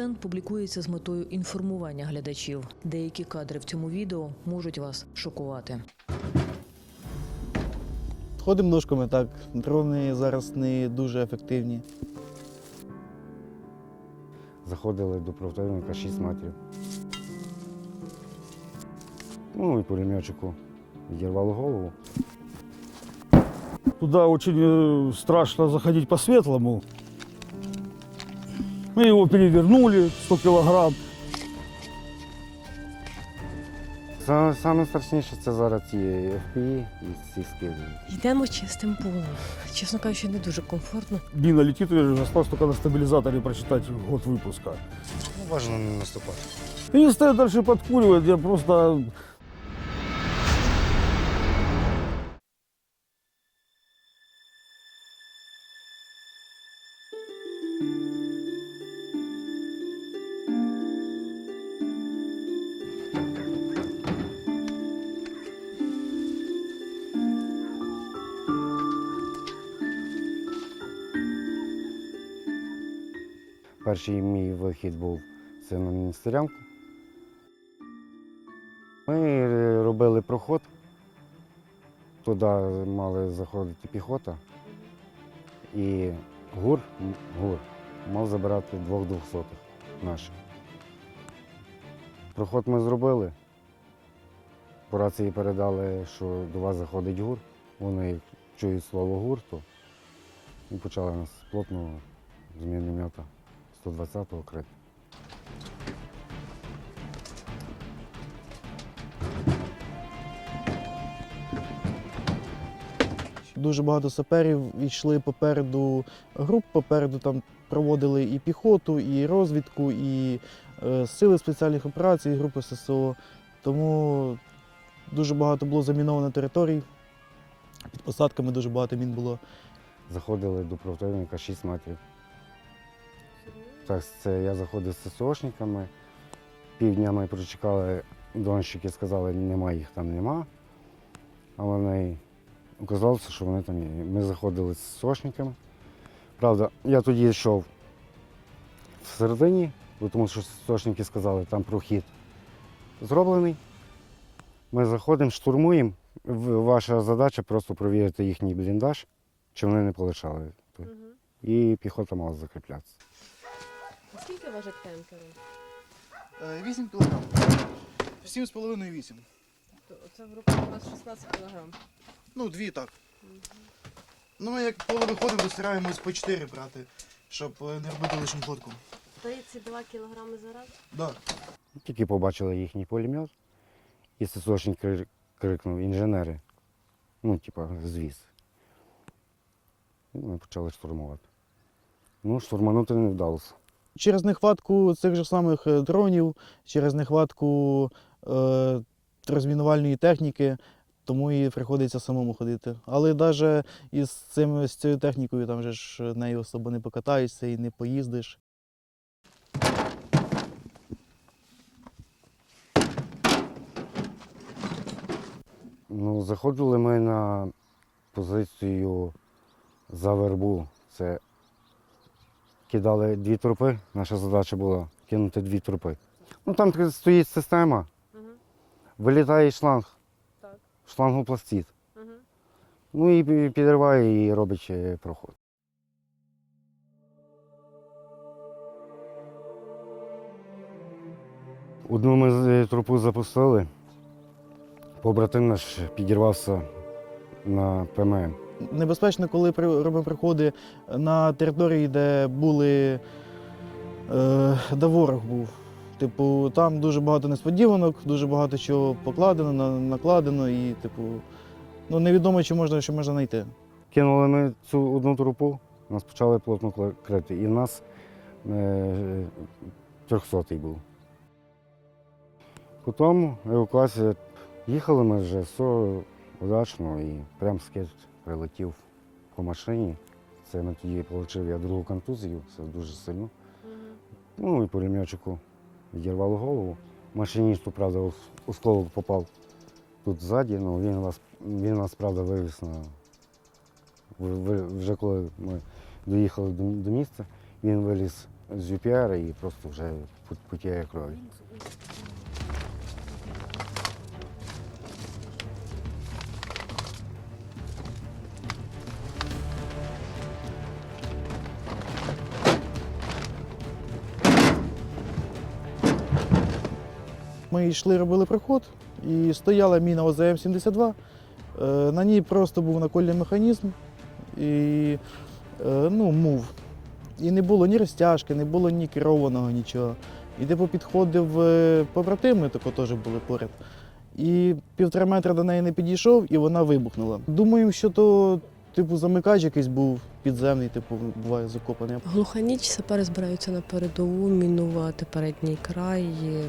Контент публікується з метою інформування глядачів. Деякі кадри в цьому відео можуть вас шокувати. Ходимо ножками так. Дрони зараз не дуже ефективні. Заходили до противника 6 метрів. Ну і пулеметчику відірвало голову. Туда очень э, страшно заходить по-светлому. Мы его перевернули, 100 килограмм. Са- Саме страшніше це зараз ці FPI і ці скиди. Йдемо чистим полем. Чесно кажучи, не дуже комфортно. Бина летит, и осталось только на стабилизаторе прочитать год выпуска. Ну, Бажано не наступати. И не стоят дальше подкуривать, я просто Перший мій вихід був це на міністерянку. Ми е, робили проход. Туди мали заходити піхота. І гур, гур мав забирати двох двохсотих наших. Проход ми зробили. По рації передали, що до вас заходить гур. Вони чують слово гурту і почали нас плотно з міномета 120-го крити. Дуже багато саперів йшли попереду груп, попереду там проводили і піхоту, і розвідку, і е, сили спеціальних операцій, і групи ССО. Тому дуже багато було заміновано територій. Під посадками дуже багато мін було. Заходили до противника 6 метрів. Так, це я заходив з ССОшниками. Півдня ми прочекали, донщики сказали, нема їх там нема. А вони оказалося, що вони там є. Ми заходили з ССОшниками. Правда, я тоді йшов всередині, тому що ССОшники сказали, там прохід зроблений. Ми заходимо, штурмуємо. Ваша задача просто провірити їхній бліндаж, чи вони не полишали. І піхота мала закріплятися. Скільки важить танкер? 8 кг. 7,5-8. Це в руках у нас 16 кг. Ну, дві так. Ну, ми як поле виходимо, то стараємось по 4 брати, щоб е, не робити лишню фотку. 32 кг за раз? Да. Тільки побачили їхній пулемет, і ССОшник кри- крикнув інженери. Ну, типа, звіз. І ми почали штурмувати. Ну, штурманути не вдалося. Через нехватку цих же самих е, дронів, через нехватку е, розмінувальної техніки, тому і приходиться самому ходити. Але навіть із цим, з цією технікою там же ж нею особо не покатаєшся і не поїздиш. Ну, заходили ми на позицію за вербу. Це кидали дві трупи. Наша задача була кинути дві трупи. Ну там стоїть система, Угу. вилітає шланг, Так. шлангопластит. Угу. Ну і підриває і робить проход. Одну ми е, трупу запустили. Побратим наш підірвався на ПММ. Небезпечно, коли робимо приходи на території, де були е, де ворог був. Типу, там дуже багато несподіванок, дуже багато чого покладено, накладено, і, типу, ну, невідомо, чи можна, що можна знайти. Кинули ми цю одну трупу, нас почали плотно крити. І в нас е, трьохсотий був. Потім евакуація. Їхали ми вже все удачно і прям скид прилетів по машині. Це ми тоді отримав я другу контузію, це дуже сильно. Ну і пулеметчику відірвало голову. Машиністу, правда, ос- осколок попав тут ззаді, але він нас, він нас правда, вивіз на. Вже коли ми доїхали до, місця, він виліз з UPR і просто вже потіє крові. Йшли, робили проход, і стояла міна ОЗМ-72. Е, На ній просто був накольний механізм і е, ну, мув. І не було ні розтяжки, не було ні керованого, нічого. І типу підходив е, побратими, тако теж були поряд. І півтора метра до неї не підійшов, і вона вибухнула. Думаємо, що то, типу, замикач якийсь був підземний, типу, буває закопаний. Глуха ніч сапери збираються на передову мінувати передній край,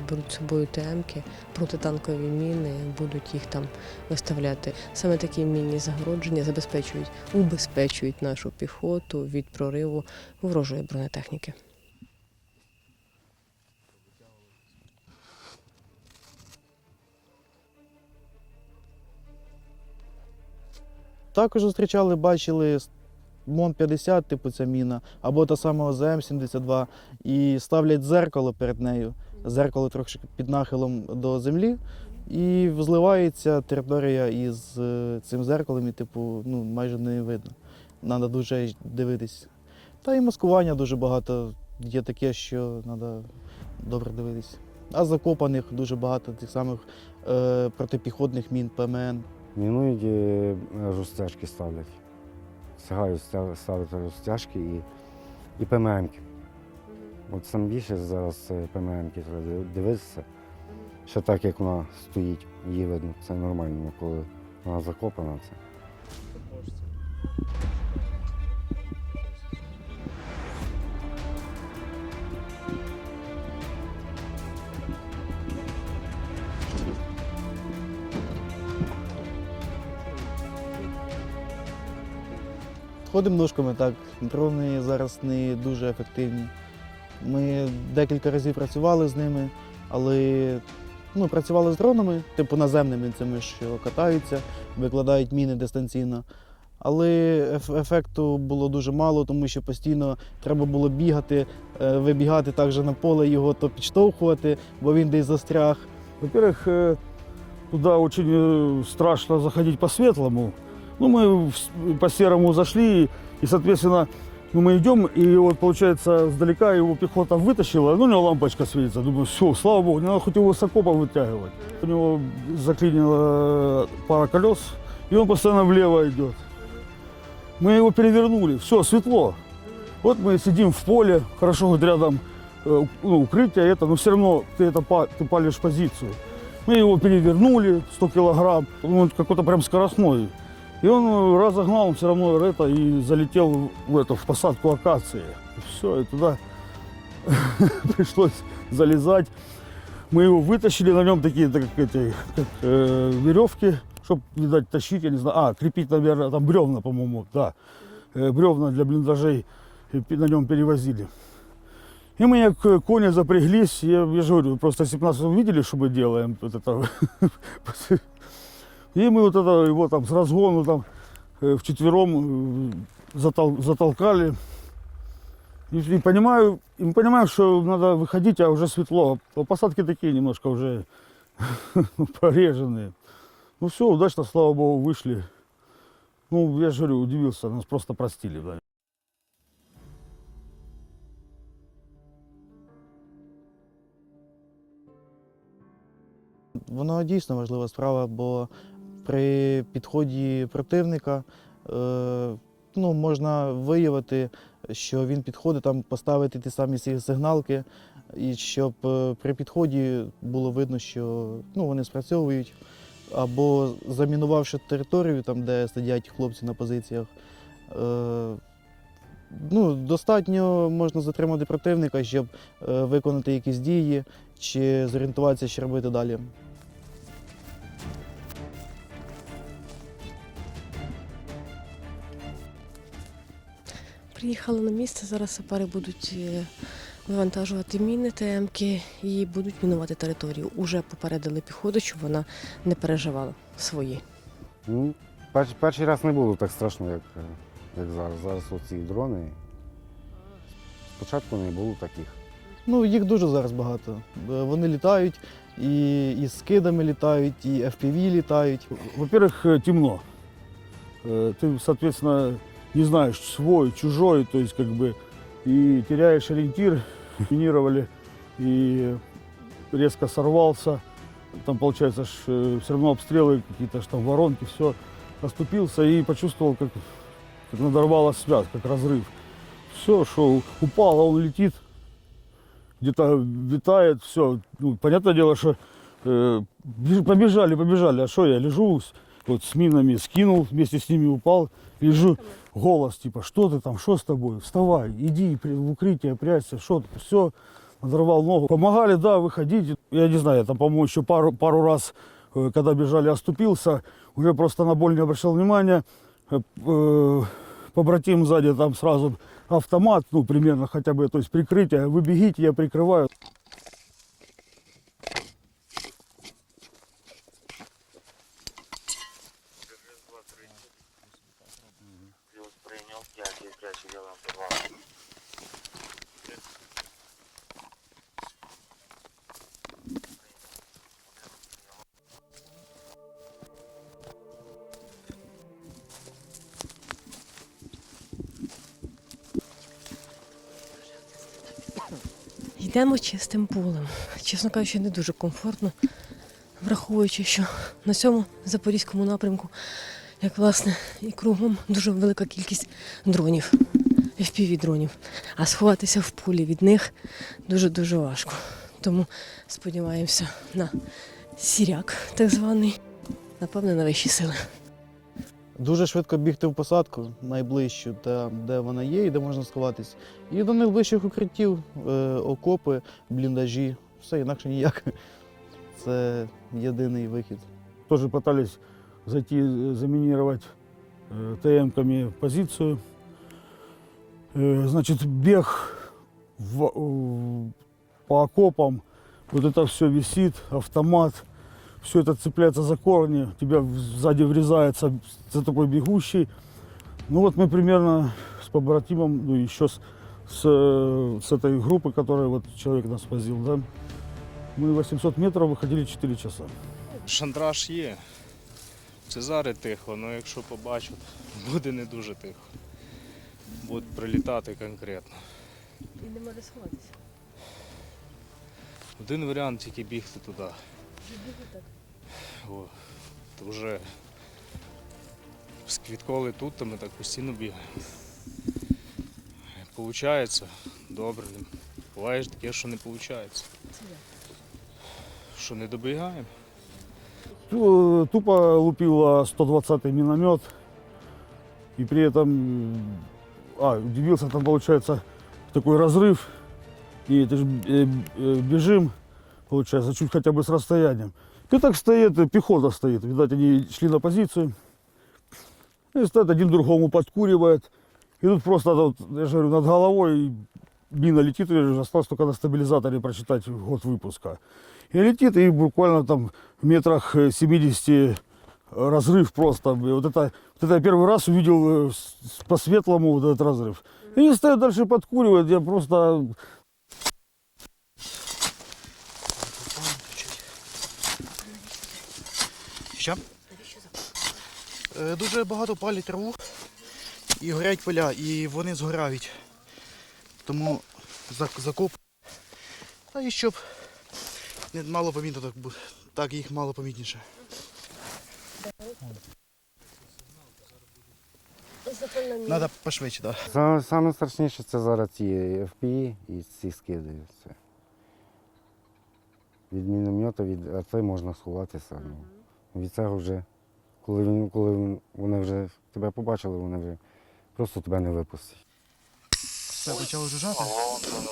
беруть з собою темки, протитанкові міни, будуть їх там виставляти. Саме такі міні-загородження забезпечують, убезпечують нашу піхоту від прориву ворожої бронетехніки. Також зустрічали, бачили МОН-50, типу ця міна, або та сама ОЗМ-72, і ставлять дзеркало перед нею. Зеркало трохи під нахилом до землі, і зливається територія із е, цим зеркалом, і типу, ну, майже не видно. Треба дуже дивитись. Та і маскування дуже багато. Є таке, що треба добре дивитись. А закопаних дуже багато тих самих е, протипіхотних мін, ПМН. Мінують і розтяжки ставлять. Сягають ставити розтяжки і, і ПММки. От сам більше зараз це ПММки треба дивитися. Ще так, як вона стоїть, її видно, це нормально, коли вона закопана. Це. Ходимо ножками так. Дрони зараз не дуже ефективні. Ми декілька разів працювали з ними, але ну, працювали з дронами, типу наземними цими, що катаються, викладають міни дистанційно. Але еф- ефекту було дуже мало, тому що постійно треба було бігати, е, вибігати також на поле, його то підштовхувати, бо він десь застряг. Во-первых, э, туда очень э, страшно заходить по светлому. Ну, мы по серому зашли, и, соответственно, ну, мы идем, и вот, получается, сдалека его пехота вытащила, ну, у него лампочка светится. Думаю, все, слава богу, не надо хоть его с окопа вытягивать. У него заклинила пара колес, и он постоянно влево идет. Мы его перевернули, все, светло. Вот мы сидим в поле, хорошо, хоть рядом э, ну, укрытие это, но все равно ты это ты палишь позицию. Мы его перевернули 100 килограмм, он какой-то прям скоростной. И он э, разогнал, он все равно это и залетел в эту в посадку акации. Все, и туда пришлось залезать. Мы его вытащили, на нем такие так, эти как, э, веревки, чтобы, видать, тащить, я не знаю. А, крепить, наверное, там бревна, по-моему, да. Э, бревна для блиндажей э, на нем перевозили. И мы как кони запряглись, я, я же говорю, просто если бы нас увидели, что мы делаем, вот это, и мы вот это его там с разгону там э, вчетвером э, затол- затолкали. И, и понимаю, и мы понимаем, что надо выходить, а уже светло. А Посадки такие немножко уже пореженные. Ну все, удачно, слава богу, вышли. Ну, я же говорю, удивился, нас просто простили. Да. Воно дійсно важлива справа, бо при підході противника е, ну, можна виявити, що він підходить, там поставити ті самі сигналки, і щоб е, при підході було видно, що ну, вони спрацьовують. Або замінувавши територію, там, де сидять хлопці на позиціях, е, ну, достатньо можна затримати противника, щоб виконати якісь дії чи зорієнтуватися, що робити далі. Приїхали на місце, зараз сапери будуть е, вивантажувати міни, ТМки і будуть мінувати територію. Уже попередили піхоту, щоб вона не переживала свої. Ну, перш, перший раз не було так страшно, як, е, як зараз. Зараз оці дрони. спочатку не було таких. Ну, їх дуже зараз багато. Е, Вони літають, і, і з скидами літають, і FPV літають. Во-первых, э, темно. Э, Ты, соответственно, не знаешь, свой, чужой, то есть как бы и теряешь ориентир. Минировали и резко сорвался. Там, получается, все равно обстрелы, какие-то ж там воронки, все. Оступился и почувствовал, как, как надорвалась связь, как разрыв. Все, что упало, он летит, где-то витает, все. Ну, понятное дело, что Э, беж- побежали, побежали. А что я лежу вот с минами, скинул, вместе с ними упал, лежу, голос типа, что ты там, что с тобой, вставай, иди в укрытие, прячься, что все, надорвал ногу. Помогали, да, выходить. Я не знаю, я там, по-моему, еще пару, пару раз, э, когда бежали, оступился, уже просто на боль не обращал внимания. Э, э, Побратим сзади там сразу автомат, ну, примерно хотя бы, то есть прикрытие, вы бегите, я прикрываю. Чистим полем. Чесно кажучи, не дуже комфортно, враховуючи, що на цьому запорізькому напрямку, як власне, і кругом дуже велика кількість дронів, fpv дронів. А сховатися в полі від них дуже-дуже важко. Тому сподіваємося на сіряк, так званий, напевне, на вищі сили. Дуже швидко бігти в посадку, найближчу, там, де вона є і де можна сховатись. І до найближчих укриттів, е, окопи, бліндажі, все інакше ніяк. Це єдиний вихід. тоже пытались зайти, э, заминировать э, ТМ-ками позицию. Э, Значит, бег в- в- по окопам, вот это все висит, автомат, все это цепляется за корни, тебя в- сзади врезается за такой бегущий. Ну вот мы примерно с побратимом, ну еще с, с, э, с этой группы, которая вот человек нас возил, да, мы 800 метров выходили 4 часа. Шандраж є. Це зараз тихо, але якщо побачать, буде не дуже тихо. Будуть прилітати конкретно. І нема де сховатися. Один варіант тільки бігти туди. О, то вже відколи тут, то ми так постійно бігаємо. Получається, добре. Буває ж таке, що не виходить. Що не добігаємо. Ту- Тупо лупила 120-й миномет. И при этом, м, а, удивился, там получается такой разрыв. И это ж, э, э, бежим, получается, чуть хотя бы с расстоянием. И так стоит, э, пехота стоит. Видать, они шли на позицию. И стоят, один другому подкуривает. И тут просто, вот, я же говорю, над головой мина летит, и осталось только на стабилизаторе прочитать год выпуска. И летит, и буквально там в метрах э, 70 разрыв просто. И Вот это, вот это я первый раз увидел э, по-светлому вот этот разрыв. И они стоят дальше подкуривают, я просто... Що? Е, Дуже багато палять траву і горять поля, і вони згорають. Тому зак- закоп. Та і щоб мало помітно, так, бу- так їх мало помітніше. Треба пошвидше, так. Да. Саме страшніше це зараз ці FPI і ці скиди. Від міномета, від а це можна сховатися. Від цього вже, коли, він, коли вони вже тебе побачили, вони вже просто тебе не випустять. Все почало жужжати.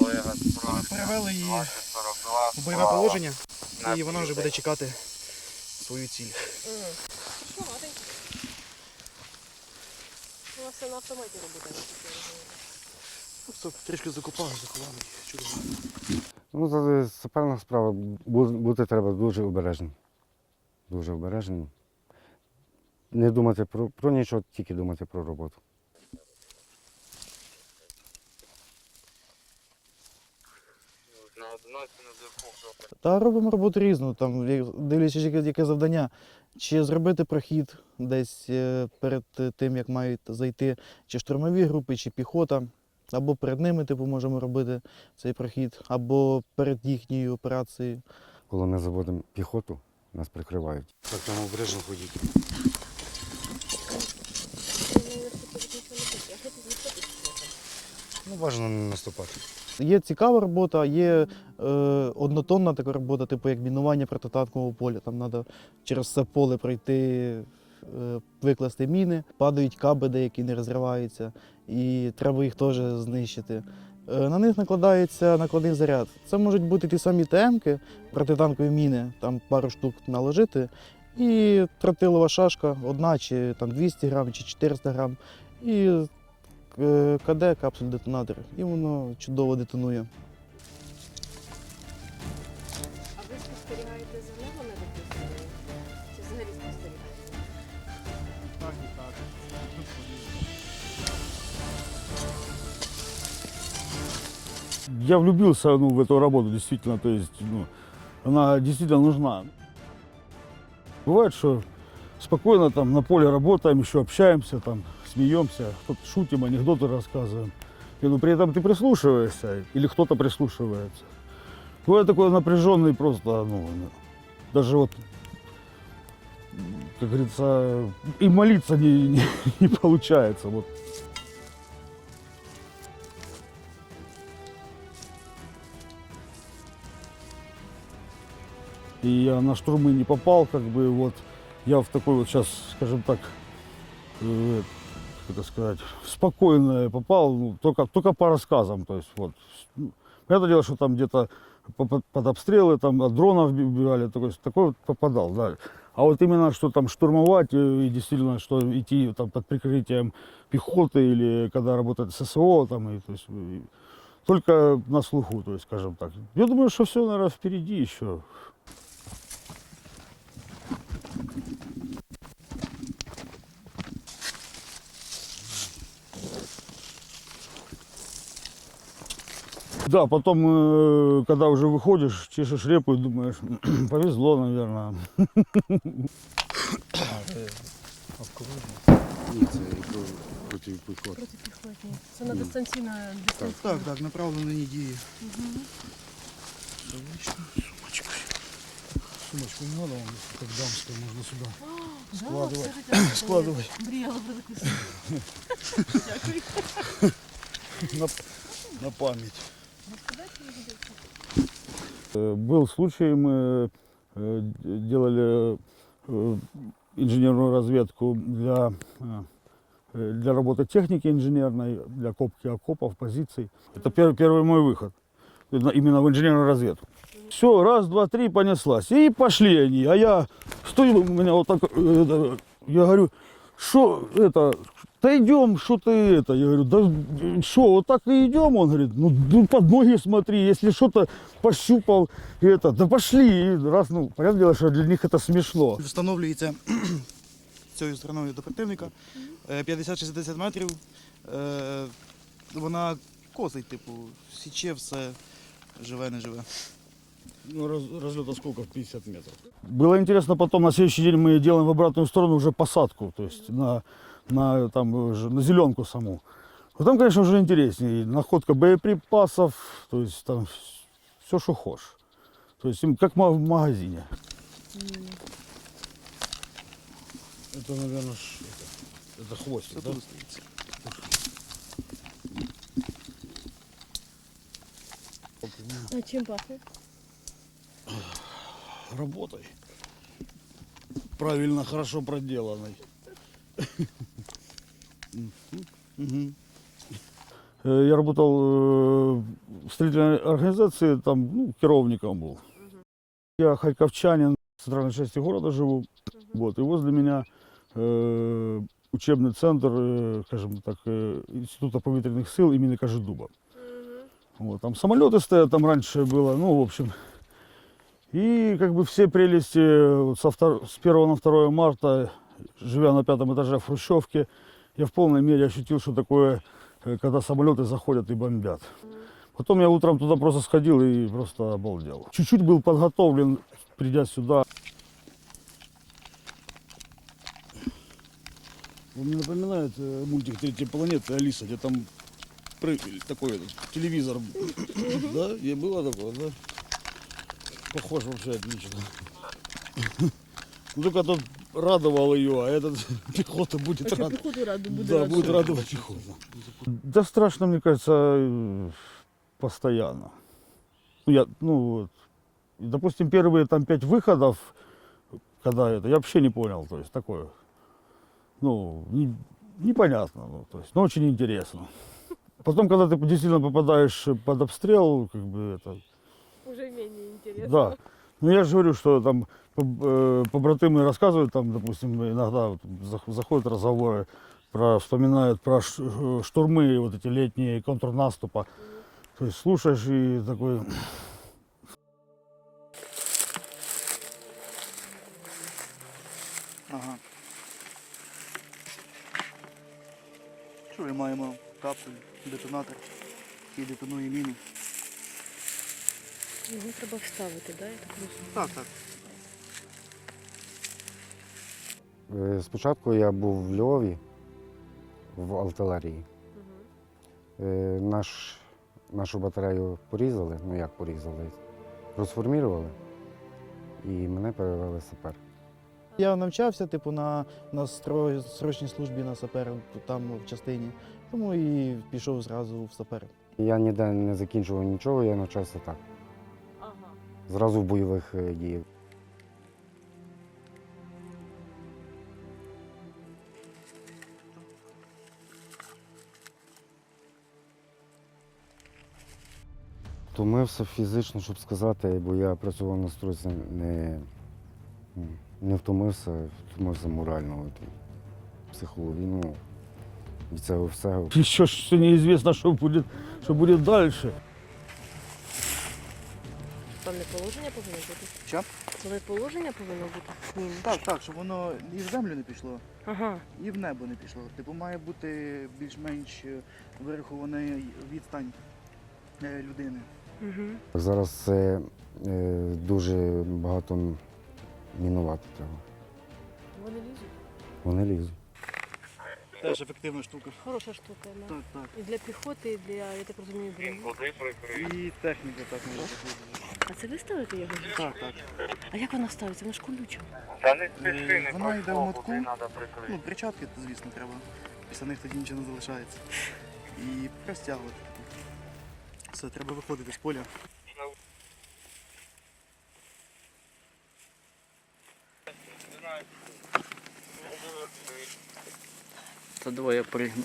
Ми перевели її 42, в бойове положення, і вона вже буде чекати свою ціль. У вас все на автоматі. Просто трішки закопали. Чудово. Ну, це саперна справа. Бути треба дуже обережним. Дуже обережним. Не думати про, про нічого, тільки думати про роботу. Та робимо роботу різну, там, дивлячись, яке, яке завдання. Чи зробити прохід десь е, перед е, тим, як мають зайти, чи штурмові групи, чи піхота, або перед ними типу, можемо робити цей прохід, або перед їхньою операцією. Коли ми заводимо піхоту, нас прикривають. Так там обережно ходіть. Ну, бажано не наступати. Є цікава робота, є е, однотонна така робота, типу як мінування протитанкового поля. Там треба через все поле пройти, е, викласти міни, падають каби, деякі не розриваються, і треба їх теж знищити. Е, на них накладається накладний заряд. Це можуть бути ті самі ТМки, протитанкові міни, там пару штук наложити, і тротилова шашка, одна чи там 200 грам, чи 400 грам. І е, КД, капсуль детонатор, і воно чудово детонує. А ви спостерігаєте за небо над Я влюбился ну, в эту работу, действительно, то есть, ну, она действительно нужна. Бывает, что спокойно там на поле работаем, еще общаемся, там, смеемся, шутим, анекдоты рассказываем. И, ну, при этом ты прислушиваешься, или кто-то прислушивается. Бывает такой напряженный просто, ну, даже вот, как говорится, и молиться не, не, не получается. Вот. И я на штурмы не попал, как бы вот я в такой вот сейчас, скажем так, э, как это сказать, в спокойное попал, ну, только, только по рассказам, то есть вот. Ну, Понятное дело, что там где-то по- по- под обстрелы там от дронов убивали, такой, такой вот попадал, да. А вот именно, что там штурмовать э, и действительно, что идти там под прикрытием пехоты или когда работает ССО, там, и, то есть, и только на слуху, то есть, скажем так. Я думаю, что все, наверное, впереди еще. Да, потом, э, когда уже выходишь, чешешь репу и думаешь, повезло, наверное. Ні, це проти піхоти. Протипіхотні. Це на дистанційна дистанція. Так, так, направлені дії. Сумочку не надо, он как дамская, можно сюда. Складувати. Складывай. Мріяла про таку сумку. Дякую. На, на память. Был случай, мы э, делали э, инженерную разведку для, э, для работы техники инженерной, для копки окопов, позиций. Это пер- первый мой выход именно- в инженерную разведку. Все, раз, два, три, понеслась. И пошли они. А я стою, у меня вот так, я говорю, что это, да идем, что ты это. Я говорю, да что, вот так и идем? Он говорит, ну ну, под ноги смотри, если что-то пощупал, это, да пошли. И раз, ну, понятное дело, что для них это смешно. Встановлюється цією стороною до противника е, 50-60 метрів. Е, Вона косить, типу, січе все, живе, не живе. Ну, разлет осколков 50 метров. Было интересно потом, на следующий день мы делаем в обратную сторону уже посадку, то есть на, на, там, уже на зеленку саму. Вот там, конечно, уже интереснее. Находка боеприпасов, то есть там все, что хочешь. То есть им как в магазине. Это, наверное, это, это хвостик, Це да? А чим пахне? Работой. Правильно, хорошо проделанной. Угу. Я работал э, в строительной организации, там, ну, керовником был. Я харьковчанин, в центральной части города живу. Вот, и возле меня э, учебный центр, э, скажем так, э, Института повітряных сил имени Кожедуба. Вот, там самолеты стоят, там раньше было, ну, в общем. И как бы все прелести вот со втор- с 1 на 2 марта, живя на пятом этаже в Хрущевке, я в полной мере ощутил, что такое, э, когда самолеты заходят и бомбят. Потом я утром туда просто сходил и просто обалдел. Чуть-чуть был подготовлен, придя сюда. Он мне напоминает э, мультик «Третья планета» Алиса, где там такой телевизор. Да? И было такое, да? Похож вообще отлично. Ну, только тот радовал ее, а этот пехота будет рад. Піхоту раду Да, будет радовать пехота. Да страшно, мне кажется, постоянно. Ну, я, ну, вот. Допустим, первые там пять выходов, когда это, я вообще не понял, то есть такое, ну, не- непонятно, ну, то есть, но очень интересно. Потом, когда ты действительно попадаешь под обстрел, как бы это, Уже менее интересно. да. Ну я же говорю, что там поб- э, побратимы рассказывают, там, допустим, иногда вот зах- заходят разговоры, про, вспоминают про ш- э, штурмы вот эти летние контрнаступа. То есть слушаешь и такой, Ага. Що ми маємо? Капсуль, детонатор, який детонує міни. Його треба вставити, да? Я так розумію. Так, так. Е, Спочатку я був в Львові в артилерії. Е, Наш, нашу батарею порізали, ну як порізали, розформірували і мене перевели сапер. Я навчався, типу, на, на срочній службі на сапер там в частині, тому і пішов зразу в сапер. Я ніде не закінчував нічого, я навчався так. Зразу в бойових е, діях. Втомився фізично, щоб сказати, бо я працював на стройці, не, не втомився, втомився морально, психологічно. Від цього всього. еще ж все неизвестно, что будет, что будет дальше. Певне положення повинно бути. Що? Певне положення повинно бути. Ні. Так, так, щоб воно і в землю не пішло, Ага. і в небо не пішло. Типу має бути більш-менш е, вирахований відстань е, людини. Угу. Зараз це е, дуже багато мінувати треба. Вони лізуть. Вони лізуть. Теж ефективна штука. Хороша штука, да. Так, так. І для піхоти, і для, я так розумію, броні. І техніка так може бути. А це ви ставите його? Так, так. А як вона ставиться? Вона ж колюча. Та не спіши, не Вона йде в мотку. Ну, перчатки, звісно, треба. Після них тоді нічого не залишається. І розтягувати. Все, треба виходити з поля. Давай пригну.